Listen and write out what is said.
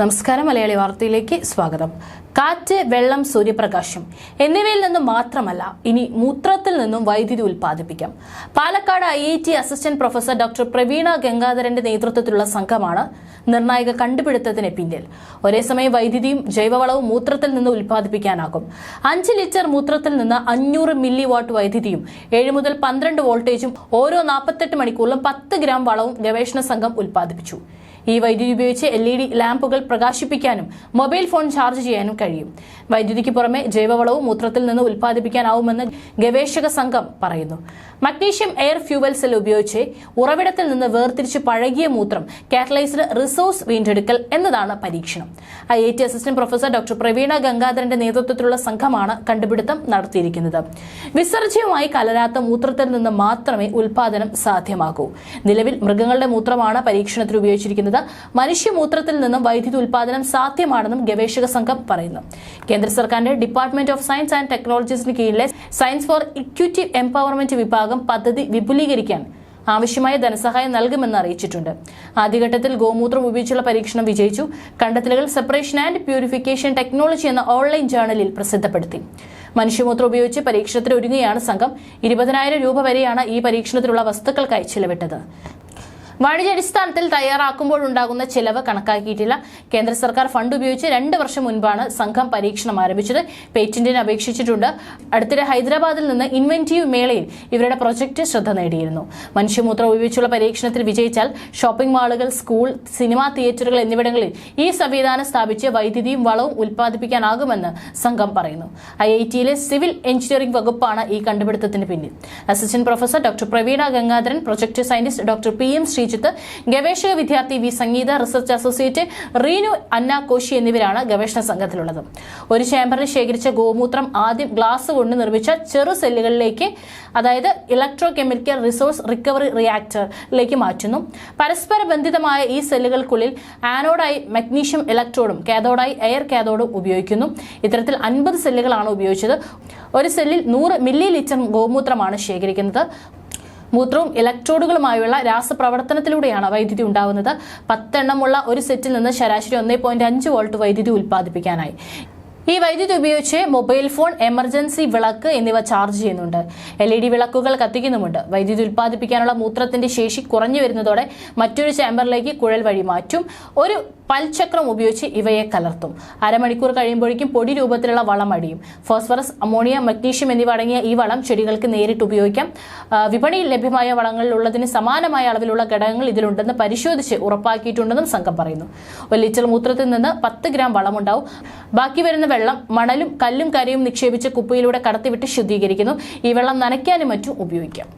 നമസ്കാരം മലയാളി വാർത്തയിലേക്ക് സ്വാഗതം. കാറ്റ് വെള്ളം സൂര്യപ്രകാശം എന്നിവയിൽ നിന്നും മാത്രമല്ല ഇനി മൂത്രത്തിൽ നിന്നും വൈദ്യുതി ഉൽപ്പാദിപ്പിക്കാം. Palakkad I I T assistant professor doctor Praveena ഗംഗാധരന്റെ നേതൃത്വത്തിലുള്ള സംഘമാണ് നിർണായക കണ്ടുപിടുത്തത്തിന് പിന്നിൽ. ഒരേ സമയം വൈദ്യുതിയും ജൈവവളവും മൂത്രത്തിൽ നിന്ന് ഉൽപ്പാദിപ്പിക്കാനാകും. അഞ്ച് ലിറ്റർ മൂത്രത്തിൽ നിന്ന് അഞ്ഞൂറ് മില്ലി വാട്ട് വൈദ്യുതിയും ഏഴ് മുതൽ പന്ത്രണ്ട് വോൾട്ടേജും ഓരോ നാൽപ്പത്തെട്ട് മണിക്കൂറിലും പത്ത് ഗ്രാം വളവും ഗവേഷണ സംഘം ഉൽപ്പാദിപ്പിച്ചു. ഈ വൈദ്യുതി ഉപയോഗിച്ച് എൽ ഇ ഡി ലാമ്പുകൾ പ്രകാശിപ്പിക്കാനും മൊബൈൽ ഫോൺ ചാർജ് ചെയ്യാനും കഴിയും. വൈദ്യുതിക്ക് പുറമെ ജൈവവളവും മൂത്രത്തിൽ നിന്ന് ഉൽപ്പാദിപ്പിക്കാനാവുമെന്ന് ഗവേഷക സംഘം പറയുന്നു. മഗ്നീഷ്യം എയർ ഫ്യൂവൽ സെൽ ഉപയോഗിച്ച് ഉറവിടത്തിൽ നിന്ന് വേർതിരിച്ച് പഴകിയ മൂത്രം കാറ്റലൈസ്ഡ് റിസോഴ്സ് വീണ്ടെടുക്കൽ എന്നതാണ് പരീക്ഷണം. I I T assistant professor doctor Praveena ഗംഗാധരന്റെ നേതൃത്വത്തിലുള്ള സംഘമാണ് കണ്ടുപിടുത്തം നടത്തിയിരിക്കുന്നത്. വിസർജ്യവുമായി കലരാത്ത മൂത്രത്തിൽ നിന്ന് മാത്രമേ ഉൽപാദനം സാധ്യമാകൂ. നിലവിൽ മൃഗങ്ങളുടെ മൂത്രമാണ് പരീക്ഷണത്തിൽ ഉപയോഗിച്ചിരിക്കുന്നത്. മനുഷ്യമൂത്രത്തിൽ നിന്നും വൈദ്യുതി ഉൽപാദനം സാധ്യമാണെന്നും ഗവേഷക സംഘം പറയുന്നു. കേന്ദ്ര സർക്കാരിന്റെ ഡിപ്പാർട്ട്മെന്റ് ഓഫ് സയൻസ് ആൻഡ് ടെക്നോളജീസിന് കീഴിലെ സയൻസ് ഫോർ ഇക്വിറ്റി എംപവർമെന്റ് വിഭാഗം പദ്ധതി വിപുലീകരിക്കാൻ ആവശ്യമായ ധനസഹായം നൽകുമെന്ന് അറിയിച്ചിട്ടുണ്ട്. ആദ്യഘട്ടത്തിൽ ഗോമൂത്രം ഉപയോഗിച്ചുള്ള പരീക്ഷണം വിജയിച്ചു. കണ്ടെത്തലുകൾ സെപ്പറേഷൻ ആൻഡ് പ്യൂരിഫിക്കേഷൻ ടെക്നോളജി എന്ന ഓൺലൈൻ ജേണലിൽ പ്രസിദ്ധപ്പെടുത്തി. മനുഷ്യമൂത്രം ഉപയോഗിച്ച് പരീക്ഷണത്തിന് ഒരുങ്ങുകയാണ് സംഘം. ഇരുപതിനായിരം രൂപ വരെയാണ് ഈ പരീക്ഷണത്തിലുള്ള വസ്തുക്കൾക്കായി ചിലവിട്ടത്. വാണിജ്യാടിസ്ഥാനത്തിൽ തയ്യാറാക്കുമ്പോൾ ഉണ്ടാകുന്ന ചെലവ് കണക്കാക്കിയിട്ടില്ല. കേന്ദ്ര സർക്കാർ ഫണ്ട് ഉപയോഗിച്ച് രണ്ട് വർഷം മുൻപാണ് സംഘം പരീക്ഷണം ആരംഭിച്ചത്. പേറ്റന്റിന് അപേക്ഷിച്ചിട്ടുണ്ട്. അടുത്തിടെ ഹൈദരാബാദിൽ നിന്ന് ഇൻവെന്റീവ് മേളയിൽ ഇവരുടെ പ്രൊജക്ട് ശ്രദ്ധ നേടിയിരുന്നു. മനുഷ്യമൂത്രം ഉപയോഗിച്ചുള്ള പരീക്ഷണത്തിൽ വിജയിച്ചാൽ ഷോപ്പിംഗ് മാളുകൾ സ്കൂൾ സിനിമാ തിയേറ്ററുകൾ എന്നിവിടങ്ങളിൽ ഈ സംവിധാനം സ്ഥാപിച്ച് വൈദ്യുതിയും വളവും ഉൽപ്പാദിപ്പിക്കാനാകുമെന്ന് സംഘം പറയുന്നു. ഐ ഐ ടിയിലെ സിവിൽ എഞ്ചിനീയറിംഗ് വകുപ്പാണ് ഈ കണ്ടുപിടുത്തത്തിന് പിന്നിൽ. Assistant professor doctor Praveena Gangadharan project scientist doctor P M Sreejith ഗവേഷക വിദ്യാർത്ഥി V Sangeetha research associate Reenu Anna Koshy എന്നിവരാണ് ഗവേഷണ സംഘത്തിലുള്ളത്. ഒരു ചേംബറിൽ ശേഖരിച്ച ഗോമൂത്രം ആദ്യം ഗ്ലാസ് കൊണ്ട് നിർമ്മിച്ച ചെറു സെല്ലുകളിലേക്ക് അതായത് ഇലക്ട്രോ കെമിക്കൽ റിസോഴ്സ് റിക്കവറി റിയാക്ടറിലേക്ക് മാറ്റുന്നു. പരസ്പര ബന്ധിതമായ ഈ സെല്ലുകൾക്കുള്ളിൽ ആനോഡായി മഗ്നീഷ്യം ഇലക്ട്രോഡും കാഥോഡായി എയർ കാഥോഡും ഉപയോഗിക്കുന്നു. ഇത്തരത്തിൽ അൻപത് സെല്ലുകളാണ് ഉപയോഗിച്ചത്. ഒരു സെല്ലിൽ നൂറ് മില്ലി ലിറ്റർ ഗോമൂത്രമാണ് ശേഖരിക്കുന്നത്. മൂത്രവും ഇലക്ട്രോഡുകളുമായുള്ള രാസപ്രവർത്തനത്തിലൂടെയാണ് വൈദ്യുതി ഉണ്ടാകുന്നത് പത്തെണ്ണമുള്ള ഒരു സെറ്റിൽ നിന്ന് ശരാശരി ഒന്നേ പോയിന്റ് അഞ്ച് വോൾട്ട് വൈദ്യുതി ഉൽപ്പാദിപ്പിക്കാനായി. ഈ വൈദ്യുതി ഉപയോഗിച്ച് മൊബൈൽ ഫോൺ എമർജൻസി വിളക്ക് എന്നിവ ചാർജ് ചെയ്യുന്നുണ്ട്. എൽ ഇ ഡി വിളക്കുകൾ കത്തിക്കുന്നുമുണ്ട്. വൈദ്യുതി ഉൽപ്പാദിപ്പിക്കാനുള്ള മൂത്രത്തിന്റെ ശേഷി കുറഞ്ഞു വരുന്നതോടെ മറ്റൊരു ചേമ്പറിലേക്ക് കുഴൽ വഴി മാറ്റും. ഒരു പൽചക്രം ഉപയോഗിച്ച് ഇവയെ കലർത്തും. അരമണിക്കൂർ കഴിയുമ്പോഴേക്കും പൊടി രൂപത്തിലുള്ള വളം അടിയും. ഫോസ്ഫറസ് അമോണിയ മഗ്നീഷ്യം എന്നിവ അടങ്ങിയ ഈ വളം ചെടികൾക്ക് നേരിട്ട് ഉപയോഗിക്കാം. വിപണിയിൽ ലഭ്യമായ വളങ്ങളിൽ ഉള്ളതിന് സമാനമായ അളവിലുള്ള ഘടകങ്ങൾ ഇതിലുണ്ടെന്ന് പരിശോധിച്ച് ഉറപ്പാക്കിയിട്ടുണ്ടെന്നും സംഘം പറയുന്നു. ഒരു ലിറ്റർ മൂത്രത്തിൽ നിന്ന് പത്ത് ഗ്രാം വളമുണ്ടാവും. ബാക്കി വരുന്ന വെള്ളം മണലും കല്ലും കരയും നിക്ഷേപിച്ച് കുപ്പിയിലൂടെ കടത്തിവിട്ട് ശുദ്ധീകരിക്കുന്നു. ഈ വെള്ളം നനയ്ക്കാനും മറ്റും ഉപയോഗിക്കാം.